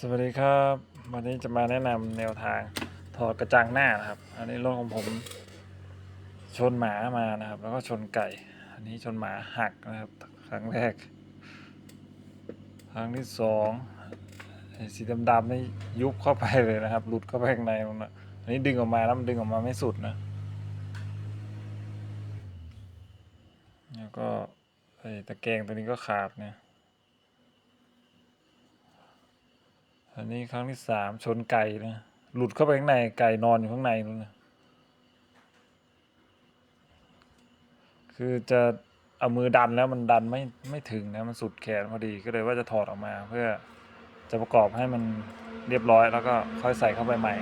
สวัสดีครับ วันนี้จะมาแนะนำแนวทางถอดกระจังหน้านะครับ อันนี้รถของผมชนหมามานะครับ แล้วก็ชนไก่ อันนี้ชนหมาหักนะครับ ครั้งแรก ครั้งที่สองสีดำๆนี่ยุบเข้าไปเลยนะครับ หลุดเข้าไปข้างในมันนะอันนี้ดึงออกมาแล้วมันดึงออกมาไม่สุดนะแล้วก็ไอ้ตะแกรงตัวนี้ก็ขาดเนี่ย อันนี้ครั้งที่สามชนไก่นะ หลุดเข้าไปข้างในไก่นอนอยู่ข้างในนู่นนะคือจะเอามือดันแล้วมันดันไม่ไม่ถึงนะมันสุดแขนพอดีก็เลยว่าจะถอดออกมา เพื่อจะประกอบให้มันเรียบร้อยแล้วก็ค่อยใส่เข้าไปใหม่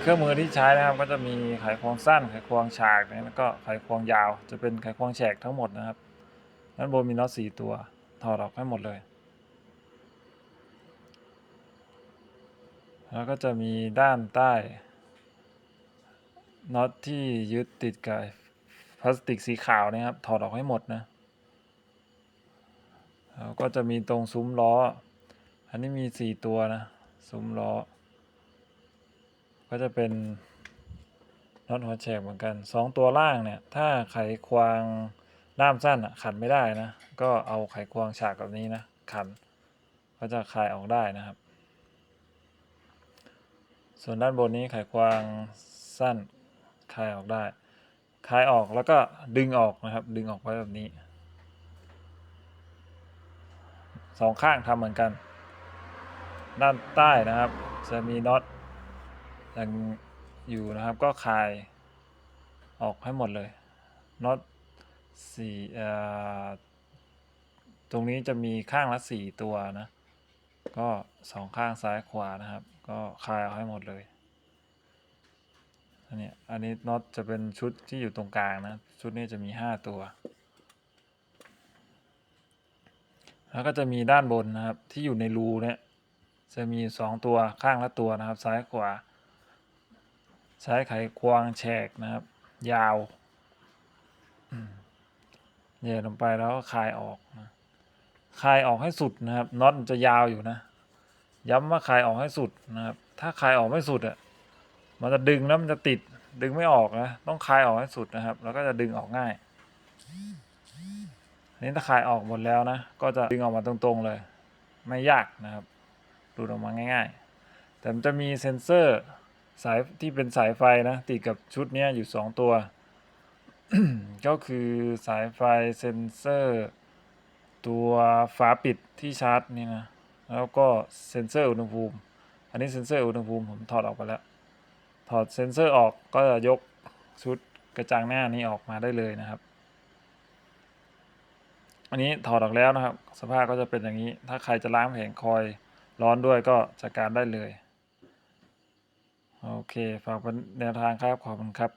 เครื่องมือที่ใช้นะครับ ก็จะมีไขควงสั้นไขควงฉากนะแล้วก็ไขควงยาว จะเป็นไขควงแฉกทั้งหมดนะครับด้านบนมีน็อตสี่ตัว ถอดออกให้หมดเลย แล้วก็จะมีด้านใต้น็อตที่ยึดติดกับพลาสติกสีขาวนะครับ ถอดออกให้หมดนะแล้วก็จะมีตรงซุ้มล้อ อันนี้มีสี่ตัวนะซุ้มล้อ ก็จะเป็นน็อตหัวแฉกเหมือนกันสองตัวล่างเนี่ย ถ้าไขควงด้ามสั้นอะขันไม่ได้นะ ก็เอาไขควงฉากแบบนี้นะขัน ก็จะคลายออกได้นะครับ ส่วนด้านบนนี้ไขควงสั้นคลายออกได้คลายออกแล้วก็ดึงออกนะครับ ดึงออกไว้แบบนี้สองข้างทำเหมือนกัน ด้านใต้นะครับ จะมีน็อตยังอยู่นะครับ ก็คลายออกให้หมดเลยน็อตสี่ตรงนี้จะมีข้างละสี่ตัวนะ ก็สองข้างซ้ายขวานะครับ ก็คลายเอาให้หมดเลยอันนี้อันนี้น็อตจะเป็นชุดที่อยู่ตรงกลางนะ ชุดนี้จะมีห้าตัว แล้วก็จะมีด้านบนนะครับที่อยู่ในรูเนี่ยจะมีสองตัวข้างละตัวนะครับ ซ้ายขวาใช้ไขควงแฉกนะครับ ยาวเหย่ลงไปแล้วก็คลายออกนะ คลายออกให้สุดนะครับน็อตจะยาวอยู่นะ ย้ำว่าคลายออกให้สุดนะครับ ถ้าคลายออกไม่สุดอะมันจะดึงแล้วมันจะติดดึงไม่ออกนะ ต้องคลายออกให้สุดนะครับ แล้วก็จะดึงออกง่ายอันนี้ถ้าคลายออกหมดแล้วนะ ก็จะดึงออกมาตรงๆเลย ไม่ยากนะครับหลุดออกมาง่าย ๆ แต่มันจะมีเซ็นเซอร์สายที่เป็นสายไฟนะ ติดกับชุดนี้อยู่สองตัว ก็คือสายไฟเซ็นเซอร์ ตัวฝาปิดที่ชาร์จนี่นะแล้วก็เซ็นเซอร์อุณหภูมิ อันนี้เซ็นเซอร์อุณหภูมิผมถอดออกไปแล้ว ถอดเซ็นเซอร์ออกก็จะยกชุดกระจังหน้านี้ออกมาได้เลยนะครับ อันนี้ถอดออกแล้วนะครับ สภาพก็จะเป็นอย่างนี้ ถ้าใครจะล้างแผงคอยร้อนด้วยก็จัดการได้เลย โอเค ฝากเป็นแนวทางครับ ขอบคุณครับ